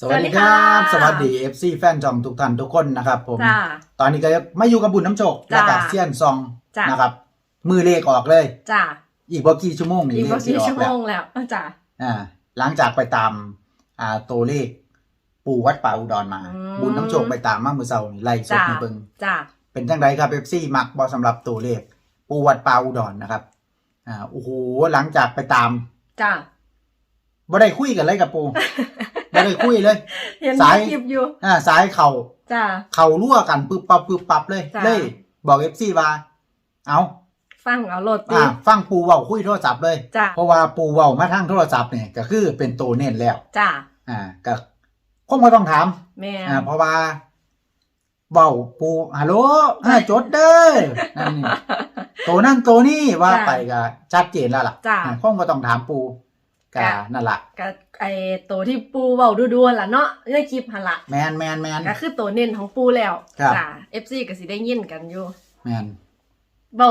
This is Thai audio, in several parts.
สวัสดีครับสวัสดี FC แฟนจอมทุกท่านทุกคนนะครับผม จ้า ตอนนี้ก็มาอยู่กับบุญน้ำโชคจ้าแล้วก็เซียนซองจ้านนะครับ มือเลขออกเลย จ้าอีกบ่กี่ชั่วโมงนี่อีกเลว่าขสิกี่ออชั่กวแล้วโมงแล้วจ้าอ่าหลังจากไปตามอ่าตัวเลข ปู่วัดป่าอุดรมาอืมบุญน้ำโชคไปตามมามือเสาร์นี่ไล่สดจ้าให้เบิ่งจ้า เป็นจังไดครับ FC มักบ่สำหรับตัวเลขปู่วัดป่าอุดรนะครับ อ่าโอ้โหหลังจากไปตามจ้า บ่ได้คุยกันเลยกับปู่ บ่ได้คุยเลย เห็นสาย คลิปอยู่อ่าสายเข่าจ้า เขารั่วกันปึ๊บปับปึ๊บปับเลยจ้ะ เลย บอกเอฟซีว่า เอาฟังเอาโหลดตีอ่าฟังปูเว้าคุยโทรศัพท์เลย จ้าเพราะว่าปูเว้ามาทางโทรศัพท์เนี่ยก็คือเป็นตัวเน้นแล้ว จ้าอ่าก็คงไม่ต้องถาม แม่อ่าเพราะว่าเว้าปูฮัลโหลอ่าจดเด้อนั่นนี่ตัวนั่นตัวนี้ว่าไปก็ชัดเจนแล้วล่ะจ้าอ่าคงไม่ต้องถามปู ก็จ้ะนั่นล่ะก็ไอตัวที่ปูเว้าดูๆล่ะเนาะในคลิปหั่นล่ะแมนแมนแมน ก็คือตัวเน้นของปูแล้วครับ จ้า FC ก็สิได้ยินกันอยู่แมนเว้า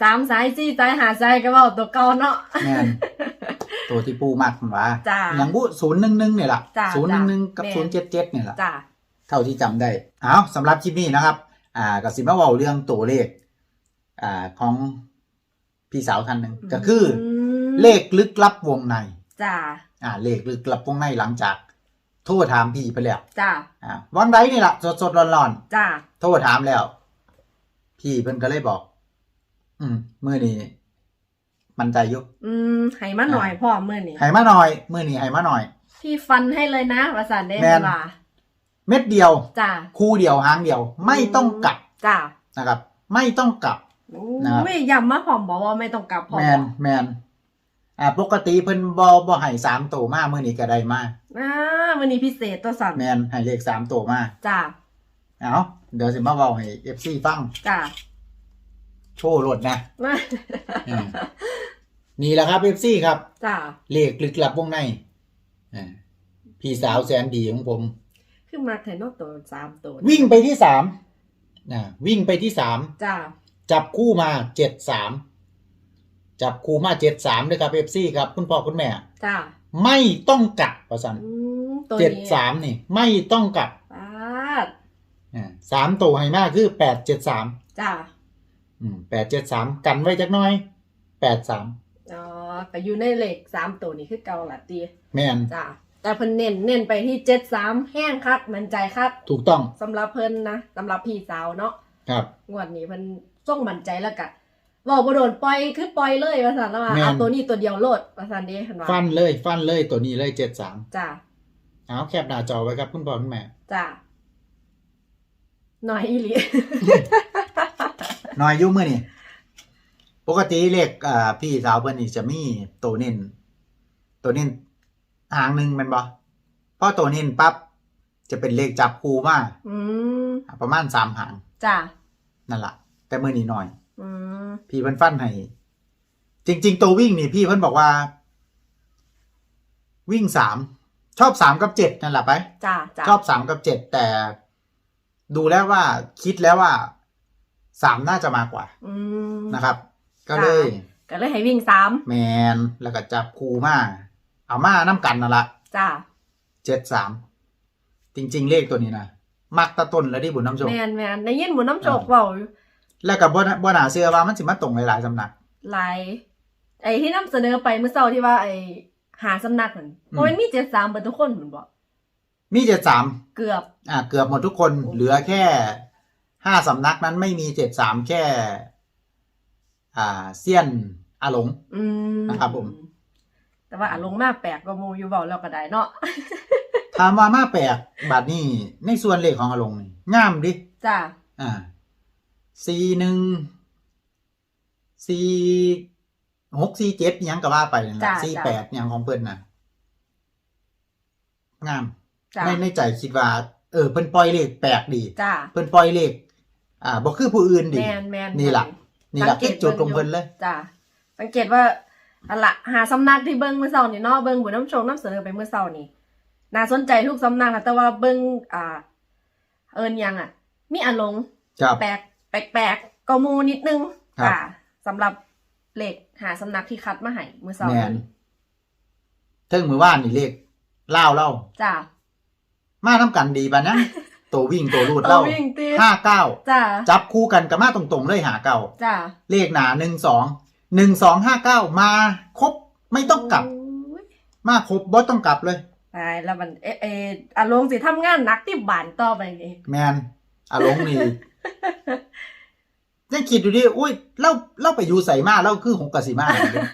สามสายสี่สายหาสายก็เว้าตัวเก่าเนาะ แมนตัวที่ปูมักมันว่าจ้ะอย่างบุศูนย์หนึ่งหนึ่งเนี่ยล่ะจ้ะศูนย์หนึ่งหนึ่งกับแม่ ศูนย์เจ็ดเจ็ดเนี่ยล่ะ จ้าเท่าที่จำได้ เอาสำหรับคลิปนี้นะครับ อ่ากับสิมาเว้าเรื่องตัวเลข อ่าของพี่สาวท่านหนึ่งก็คืออม เลขลึกลับวงใน จ้าอ่า เลขลึกลับวงในหลังจาก โทรถามพี่ไปแล้วจ้าอ่าวันใดนี่แหละสดสดร้อนร้อนจ้าๆโทรถามแล้ว พี่เพิ่นก็เลยบอก อืมมื่อนี้มันใจอยุอืมให้มาหน่อยพ่อมื้อนี้ให้มาหน่อยมื่อนี้ให้มาหน่อย พี่ฟันให้เลยนะวาสันได้แม่นว่าเม็ดเดียวจ้าคู่เดียวหางเดียว ไม่ต้องกลับจ้านะครับ ไม่ต้องกลับนะครับไม่ย้ำมาพร้อมบอกว่าไม่ต้องกลับพร้อมแมนแมน อ่าปกติเพิ่นบอบอให้สามตัวมาเมื่อนี้ก็ได้มาอ่าวันนี้พิเศษตัวสันแมนให้เลขสามตัวมาจ้าเอาเดี๋ยวสิมาเบาให้เอฟซีฟังจ้าโชว์รถนะอืมนี่แหละครับเอฟซีครับ จ้าเลขลึกลับวงในอ่าพี่สาวแสนดีของผม คือมาไทยนอกตัวสามตัววิ่งไปที่สามนะวิ่งไปที่สาม จ้าจับคู่มาเจ็ดสาม จับคู่มาเจ็ดสามด้วยครับเอฟซีครับ คุณพ่อคุณแม่ จ้าไม่ต้องกลับประสันอืมตัวเจ็ดนี้สามนี่ ไม่ต้องกลับป้าดอ่าสามตัวให้มากคือแปดเจ็ดสามจ้าอืมแปดเจ็ดสามกันไว้จักหน้อยแปดสามอ๋อก็อยู่ในเลขสามตัวนี้คือเก่าละตีแม่นจ้าแต่เพิ่นเน้นเน้นไปที่เจ็ดสามแห้งคักมันใจคักถูกต้องสำหรับเพิ่นนะสำหรับพี่สาวเนาะ ครับ งวดนี้มันส่งมั่นใจแล้วกะ บอกบ่โดนปล่อยคือปล่อยเลยว่าซั่นแล้วว่าแม่น เอาตัวนี้ตัวเดียวโลดว่าซั่นเด้เห็นว่าฟันเลย ฟันเลยตัวนี้เลยเจ็ดสามจ้าเอาแคบหน้าจอไว้ครับคุณพ่อคุณแม่ จ้าหน่อยอีหลี น้อยอยุ่มือนี่ปกติเลขอ่าพี่สาวเพิ่นนี่จะมีตัวเน้นตัวเน้นหางหนึ่งแมันบ่พอตัวเน้นปั๊บจะเป็นเลขจับคู่มาอืมประมาณสามหางจ้านั่นล่ะ แต่มือนี้น้อย อืมพี่เพิ่นฟันให้จริง ๆ ตัววิ่งนี่พี่เพิ่นบอกว่า วิ่งสามชอบสามกับเจ็ดนั่นแหละไป จ้าจ้าชอบสามกับเจ็ดแต่ ดูแล้วว่าคิดแล้วว่าสามน่าจะมากกว่าอืมนะครับ ก็เลยก็เลยให้วิ่งสามแมนแล้วก็จับคูมาเอามาน้ำกันนั่นละจ้าเจ็ดสามจริง ๆ เลขตัวนี้นะมักตะต้นแล้วที่บุญน้ำโชคแมนแมนได้ยินหมูน้ำโจกอ่าเว้าอยู่ แล้วกับบ่นาบ่หนาเสื้อว่ามันสิมาตรงหลายๆสำนัก หลายไอ้ที่นำเสนอไปเมื่อเช้าที่ว่าไอ้หาสำนักนั่นอืม โอ้ยมีเจ็ดสามเบิดทุกคนเหมือนบอกมีเจ็ดสามเกือบ อ่าเกือบหมดทุกคนโอ้ เหลือแค่ห้าสำนักนั้นไม่มีเจ็ดสามแค่ อ่าเซียนอาหลง อืมนะครับผม แต่ว่าอารมณ์มากแปลกกว่าหมูอยู่เบาแล้วก็ได้เนาะ ถามว่ามาแปลกบัดนี้ในส่วนเลขของอาหลงนี่งามดิจ้าอ่า สี่หนึ่งสี่หกสี่เจ็ดยังก็ว่าไปนั่นแหละจ้ะสี่จ้ะแปดยังของเพิ่นน่ะงามจ้าในในใจคิดว่า เออเพิ่นปล่อยเลขแปลกดี จ้าเพิ่นปล่อยเลข อ่าบ่คือผู้อื่นดี แมนแมนนี่ล่ะ นี่แหละสังเกคือตจุดของเบิ่เพิ่นงอยู่เลย จ้าสังเกตว่าอันละหาสำนักที่เบิ้งเมื่อเช้านี่เนาะเบิ้งบุญน้ำโชงน้ำเสนอไปเมื่อเช้านี่น่าสนใจทุกสำนักอะแต่ว่าเบิ้งอ่า เอิญยังอะ มีอารมณ์ครับ แปลก แปลกๆก็มูนิดนึงครับจ้าสำหรับเลขหาสำนักที่คัดมาให้เมื่อเช้าแมนนี้เทิงมือว่านนี่เลขเล่าวเล่าจ้ามาทำกันดีปะนะ ตัววิ่งตัวรูดเอาเล่าวิ่งตีห้าเก้าจ้าจับคู่กันกับมาตรงๆเลยหาเก้าจ้าเลขหนาหนึ่งสองหนึ่งสองห้าเก้ามาครบไม่ต้องกลับ โอ้ยมาครบบอสต้องกลับเลย ตายแล้วมันเอเอออารมณ์สิทำงานหนักที่บ้านต่อไปนี่แมนอารมณ์นี่ ยังคิดดูดิอุ้ยเล่าเล่าไปอยู่ใส่มาเล่าคือหกกบสีมาเลย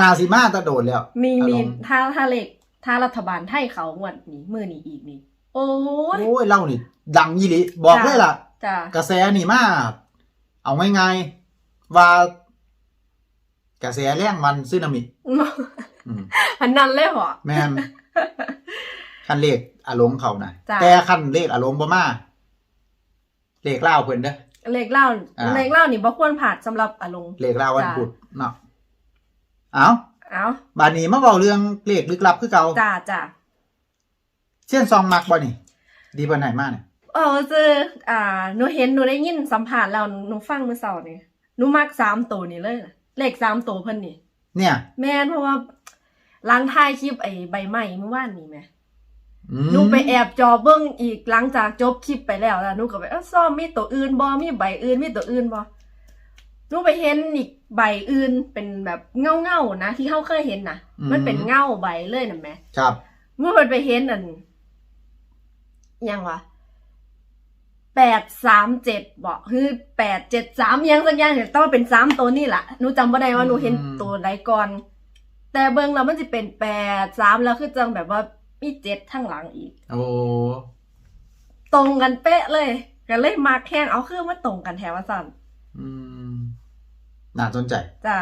นาสีมาตะโดดแล้วมีอารมีมณ์ถ้าถ้าเลขถ้ารัฐบาลไทยเขางวดนี้มือนี้อีกนี่โอ้ยโอ้ยเล่านี่ ดังยี่หลิบอกจ้ะเลยล่ะจ้ากระแสนี่มาเอาง่ายๆว่ากระแสแรงมันซึนามิอืมอันนั้นเลยเหรอแม่นคันเลขอารมณ์เขานะจ้ะแต่คันเลขอารมณ์บ่มา เลขเล่าวเพิ่นเด้อ เลขเล่าอ่า เลขเล่านี่บ่ควรผ่านสำหรับอารมณ์เลขเล่าววันจ้ะพุธเนาะเอาเอ้าบาดนี้มาเว้าเรื่องเลขลึกลับคือเก่าจ้าจ้าเช่นซองมักบ่นี่ ดีปานไหนมาเนี่ยเออคืออ่าหนูเห็นหนูได้ยินสัมภาษณ์แล้วหนูฟังเมื่อเช้านี่หนูมักสามตัวนี่เลยน่ะเลขสามตัวเพิ่นนี่ เนี่ย แม่นเพราะว่าหล้างท้ายคลิปไอ้ใบไม้เมื่อวานนี้แหมอืม หนูไปแอบจอเบิ้งอีกหลังจากจบคลิปไปแล้วแล้วหนูก็ไปเอ้าซ่อมมีตัวอื่นบ่มีใบอื่นมีตัวอื่นบ่หนูไปเห็นอีกใบอื่นเป็นแบบเงาเงาๆนะที่เขาเคยเห็นน่ะมันเป็นเงาใบเลยน่ะแหม่ครับ เมื่อมันไปเห็นอันหยังวะแปดสามเจ็ดบอกคือแปดเจ็ดสามยังสักอย่างเนี่ยต้องเป็นสามตัวนี่แหละหนูจำไม่ได้ว่าหนูเห็นอืม ตัวใดก่อน แต่เบิ้งแล้วมันจะเป็นแปดสามแล้วคือจังแบบว่า มีเจ็ดข้างหลังอีก โอ้ตรงกันเป๊ะเลยก็เลยมาแข่งเอาคือมาตรงกันแถวว่าสั่นอืมน่าสนใจ จ้า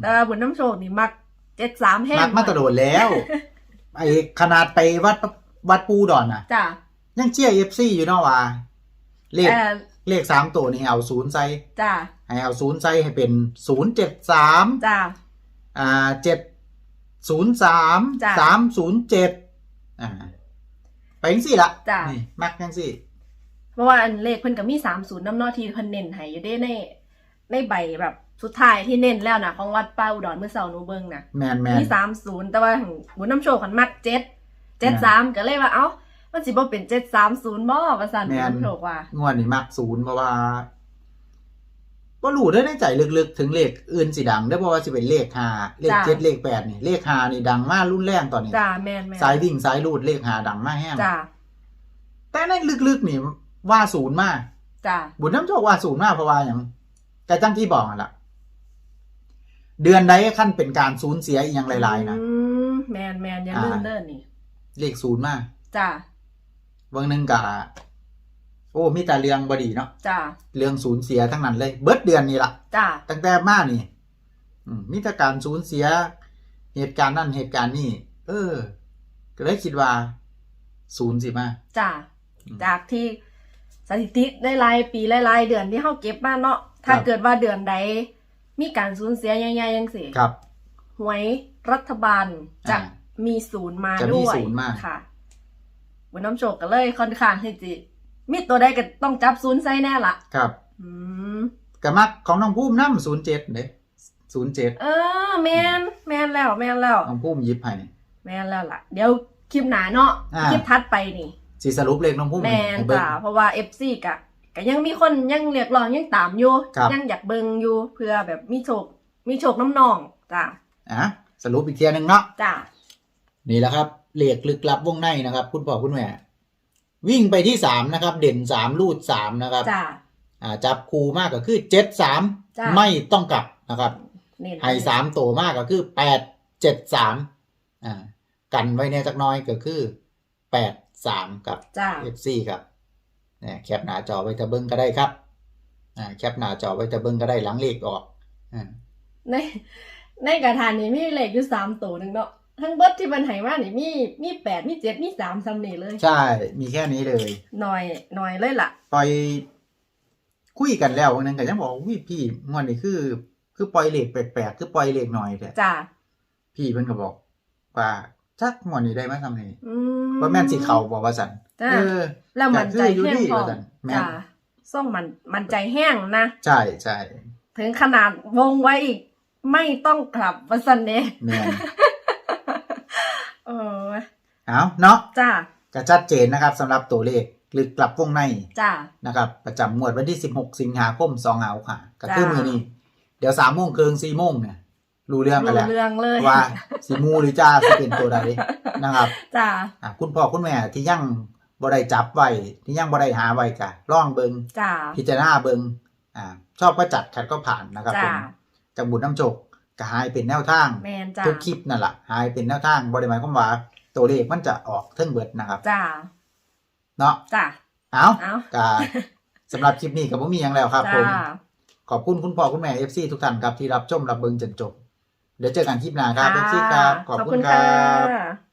แต่ว่าบุญน้ำโชคนี่มักเจ็ดสามแห้งมักมาตะโดดแล้ว ไอ้ขนาดไปวัดวัดปูดอนน่ะ จ้ายังเชียร์เอฟซีอยู่เนาะว่า เลข เออเลขสามตัวนี่ให้เอาศูนย์ใส่จ้าให้เอาศูนย์ใส่ให้เป็นศูนย์เจ็ดสามจ้า อ่าเจ็ดศูนย์สามจ้ะ สามศูนย์เจ็ด อ่า ไปยังสี่ละจ้ะ นี่มักยังสี่ เพราะว่าอันเลขเพิ่นก็มีสามศูนย์น้ำเนอที่เพิ่นเน้นให้อยู่ได้ในในใบแบบสุดท้ายที่เน้นแล้วนะของวัดป้าอุดรเมื่อเสาร์หนูเบิ่งนะแมนแมน มีสามศูนย์แต่ว่าบุญน้ำโชคขันมักเจ็ดเจ็ดสามก็เลยว่าเอ้า มันสิบ่เป็นเจ็ดสามศูนย์บ่ประสานบุญน้ำโชคว่า งวดนี่มักศูนย์เพราะว่า ก็รู้ได้ในใจลึกๆ ถึงเลขอื่นสิดังได้เพราะว่าสิเป็นเลขหาเลขจ้ะ เจ็ดเลขแปดนี่เลขหานี่ดังมากรุ่นแรงตอนนี้ จ้าแม่นแม่นสายวิ่งสายรูดเลขหาดังมากแห้งจ้าแต่ในลึกๆนี่ว่าศูนย์มาก จ้าบุญน้ำโชคว่าศูนย์มากเพราะว่าอย่างแต่จังที่บอกนั่นล่ะ เดือนใดขั้นเป็นการสูญเสียอีกอย่างหลายๆนะอืมแม่นแม่นอย่าลืมอ่าเด้อนี่เลขศูนย์มากจ้าเบางหนึงกะ โอ้มีแต่เรื่องบดีเนาะจ้าเรื่องสูญเสียทั้งนั้นเลย เบิดเดือนนี่ละจ้าตั้งแต่มานี่อืมมีแต่การสูญเสีย เหตุการณ์นั่นเหตุการณ์นี่เออ ก็เลยคิดว่า ศูนย์สิมาจ้าอืมจากที่สถิติได้รายปีรายๆเดือนที่เฮาเก็บมาเนาะถ้าครับเกิดว่าเดือนใดมีการสูญเสียใหญ่ๆจังซี่ครับหวยรัฐบาลจะอ่ามีศูนย์มาจะมีด้วยศูนย์มาค่ะบุญน้ำโชคก็เลยค่อนข้างที่จะ มีตัวใดก็ต้องจับศูนย์ใส่แน่ละครับอืมกะมักของน้องภูมิน้ำศูนย์เจ็ดเด้ศูนย์เจ็ดเออ แมนแมนแล้ว แมนแล้ว น้องภูมิหยิบให้นี่ แมนแล้วล่ะ เดี๋ยวคลิปหนาเนาะอ่า คลิปทัดไปนี่ สิสรุปเลขน้องภูมิแมนให้เบิ่ง จ้าเพราะว่า FC กะก็ยังมีคนยังเรียกร้องยังตามอยู่ครับ ยังอยากเบิงอยู่เพื่อแบบมีโชค มีโชคน้ำนองจ้าอะสรุปอีกเทียหนึงเนาะ จ้านี่แหละครับเหล็กลึกลับวงในนะครับ คุณพ่อคุณแม่ วิ่งไปที่สามนะครับ เด่นสามลูดสามนะครับจ้าอ่าจับคูมากก็คือเจ็ดสามจ้ะ ไม่ต้องกลับนะครับเน้นให้สามตัวมากก็คือแปดเจ็ดสามอ่ากันไว้เนี่ยจักหน้อยก็คือแปดสามกับ จ้าเอฟซีครับเนี่ยแคปหน้าจอไว้ตะเบิ้งก็ได้ครับอ่าแคปหน้าจอไว้ตะเบิ้งก็ได้หลังเลขออกอ่าในในกระทานนี่มีเลขอยู่สามตัวหนึ่งเนาะ ทั้งเบิดที่มันให้มานี่มีมีแปดมีเจ็ดมีสามซ้ำนี่เลย ใช่ มีแค่นี้เลย หน่อยหน่อยเลยล่ะ ปล่อย คุยกันแล้ววันนั้นก็ยังบอกวิพี่งวดนี้คือ คือปล่อยเหล็กแปลกๆคือปล่อยเหล็กหน่อยแต่จ้าพี่เพิ่นก็บอกว่าจักงวดนี้ได้มาทำนี่อืมว่าแม่นสิเขาบอกว่าสันจ้าเออแล้วมันใจก็คืออยู่แห้งดีพอว่าซั่นแม่นจ้าส่งมันมันใจแห้งนะ ใช่ใช่ถึงขนาดวงไว้อีก ไม่ต้องกลับวัสันเดแม่น เออเอาเนาะจ้าก็ชัดเจนนะครับสำหรับตัวเลขหรือกลับวงในจ้านะครับ ประจำงวดวันที่ 16 สิงหาคม2หาค่ะก็คือจ้ามืมือนี้ เดี๋ยว3โมงเกิน4โมงเนี่ยรู้เรื่องกันรู้แล้วเรื่องเลยว่าสิมูหรือจ้าสิเป็นตัวใดนะครับจ้าอะคุณพ่อคุณแม่ที่ยังบ่ได้จับไว้ที่ยังบ่ได้หาไว้ก็ลองเบิงจ้าพิจารณาเบิงอ่าชอบก็จัดขัดก็ผ่านนะครับผจ้ามจากบุญน้ำโจก ก็หายเป็นแนวทางแมนจ้าทุกคลิปนั่นแหละหายเป็นแนวทางบริหมายความว่า ตัวเลขมันจะออกเทิงเบิดนะครับ จ้า เนาะจ้าเอาเอากาสำหรับคลิปนี้ก็บ่มีหยังแล้วครับผจ้ามขอบคุณคุณพ่อคุณแม่ FC ทุกท่านครับที่รับชมรับเบิงจนจบ เดี๋ยวเจอกันคลิปหน้าครับ FC ครับขอบคุณครัขอบคุณบค่ะ